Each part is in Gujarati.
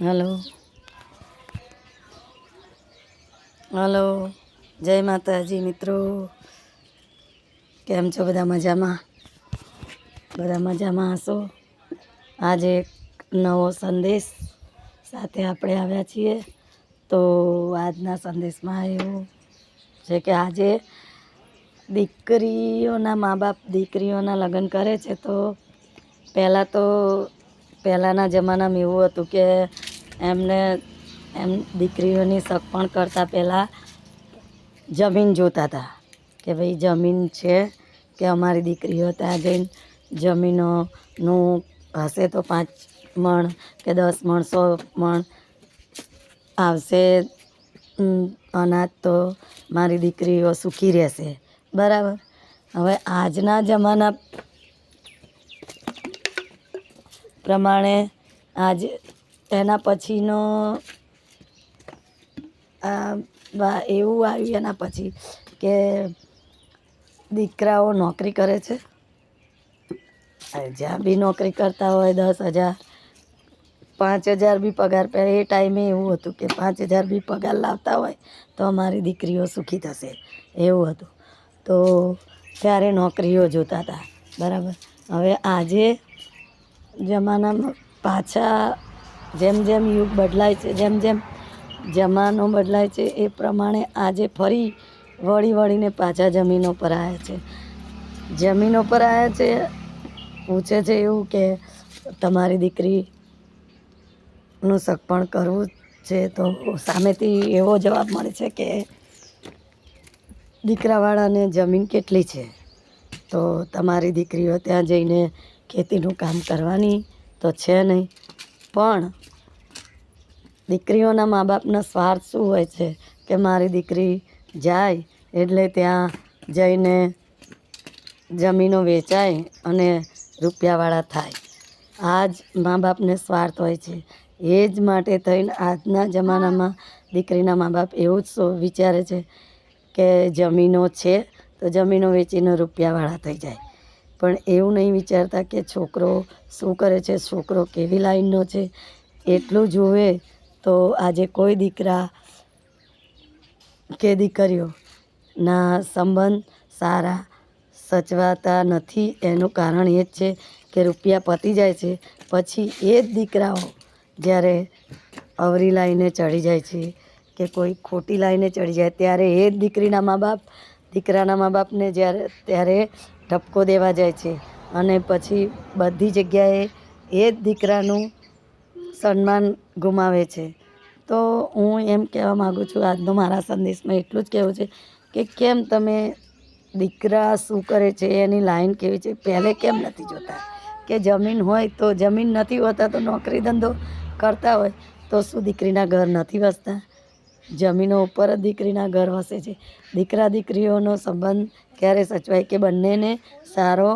હલો. હલો. જય માતાજી મિત્રો. કેમ છો બધા મજામાં? બધા મજામાં હશો? આજે એક નવો સંદેશ સાથે આપણે આવ્યા છીએ. તો આજના સંદેશમાં એવું છે કે આજે દીકરીઓના મા બાપ દીકરીઓના લગ્ન કરે છે તો પહેલાં તો પહેલાંના જમાનામાં એવું હતું કે એમને, એમ દીકરીઓની સગપણ કરતાં પહેલાં જમીન જોતા હતા કે ભાઈ જમીન છે કે અમારી દીકરીઓ ત્યાં જઈને જમીનોનું હશે તો પાંચ મણ કે દસ મણ, સો મણ આવશે. અનાજ તો મારી દીકરીઓ સુખી રહેશે. બરાબર. હવે આજના જમાના પ્રમાણે આજે એના પછીનો એવું આવ્યું એના પછી કે દીકરાઓ નોકરી કરે છે. જ્યાં બી નોકરી કરતા હોય દસ હજાર, પાંચ હજાર બી પગાર પહેલાં એ ટાઈમે એવું હતું કે પાંચ હજાર બી પગાર લાવતા હોય તો અમારી દીકરીઓ સુખી થશે, એવું હતું. તો ત્યારે નોકરીઓ જોતા હતા, બરાબર. હવે આજે જમાનામાં પાછા જેમ જેમ યુગ બદલાય છે, જેમ જેમ જમાનો બદલાય છે, એ પ્રમાણે આજે ફરી વળી વળીને પાછા જમીનો પર આવ્યા છે. જમીનો પર આવ્યા છે, પૂછે છે એવું કે તમારી દીકરીનું સગપણ કરવું છે તો સામેથી એવો જવાબ મળે છે કે દીકરાવાળાને જમીન કેટલી છે? તો તમારી દીકરીઓ ત્યાં જઈને ખેતીનું કામ કરવાની તો છે નહીં. પણ દીકરીઓના મા બાપના સ્વાર્થ શું હોય છે કે મારી દીકરી જાય એટલે ત્યાં જઈને જમીનો વેચાય અને રૂપિયાવાળા થાય. આ જ મા બાપને સ્વાર્થ હોય છે. એ જ માટે થઈને આજના જમાનામાં દીકરીના મા બાપ એવું જ વિચારે છે કે જમીનો છે તો જમીનો વેચીને રૂપિયાવાળા થઈ જાય. પણ એવું નહીં વિચારતા કે છોકરો શું કરે છે, છોકરો કેવી લાઈનનો છે. એટલું જુએ તો આજે કોઈ દીકરા કે દીકરીઓ ના સંબંધ સારા સચવાતા નથી. એનું કારણ એ જ છે કે રૂપિયા પતી જાય છે. પછી એ જ દીકરાઓ જ્યારે અવરી લાઈને ચડી જાય છે કે કોઈ ખોટી લાઈને ચડી જાય, ત્યારે એ જ દીકરીના મા બાપ, દીકરાના મા બાપને જ્યારે, ત્યારે ઠપકો દેવા જાય છે. અને પછી બધી જગ્યાએ એ જ દીકરાનું સન્માન ગુમાવે છે. તો હું એમ કહેવા માગું છું, આજનો મારા સંદેશમાં એટલું જ કહેવું છે કે કેમ તમે દીકરા શું કરે છે, એની લાઈન કેવી છે, પહેલે કેમ નથી જોતા? કે જમીન હોય તો જમીન નથી હોતા તો નોકરી ધંધો કરતા હોય તો શું દીકરીના ઘર નથી વસતા? જમીનો ઉપર જ દીકરીના ઘર વસે છે. દીકરા દીકરીઓનો સંબંધ ક્યારે સચવાય કે બંનેને સારો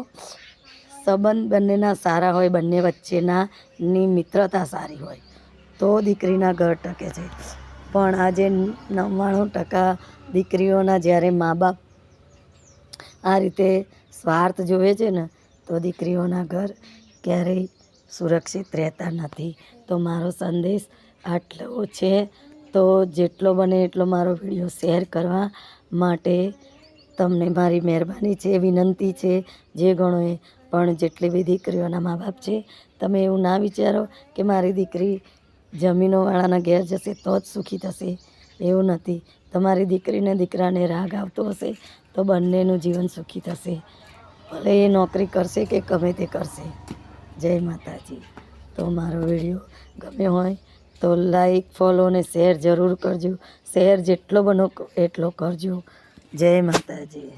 સંબંધ બંનેના સારા હોય, બંને વચ્ચેના ની મિત્રતા સારી હોય, તો દીકરીના ઘર ટકે છે. પણ આજે નવ્વાણું ટકા દીકરીઓના જ્યારે મા બાપ આ રીતે સ્વાર્થ જોવે છે ને, તો દીકરીઓના ઘર ક્યારેય સુરક્ષિત રહેતા નથી. તો મારો સંદેશ આટલો છે. તો જેટલો બને એટલો મારો વીડિયો શેર કરવા માટે તમને મારી મહેરબાની છે, વિનંતી છે, જે ગણો એ. પણ જેટલી બી દીકરીઓના મા બાપ છે, તમે એવું ના વિચારો કે મારી દીકરી જમીનોવાળાના ઘેર જશે તો જ સુખી થશે. એવું નથી. તમારી દીકરીને દીકરાને રાગ આવતો હશે તો બંનેનું જીવન સુખી થશે. ભલે એ નોકરી કરશે કે ગમે તે કરશે. જય માતાજી. તો મારો વીડિયો ગમ્યો હોય તો લાઈક ફોલો અને શેર જરૂર કરજો. શેર જેટલો બનો એટલો કરજો. જય માતાજી.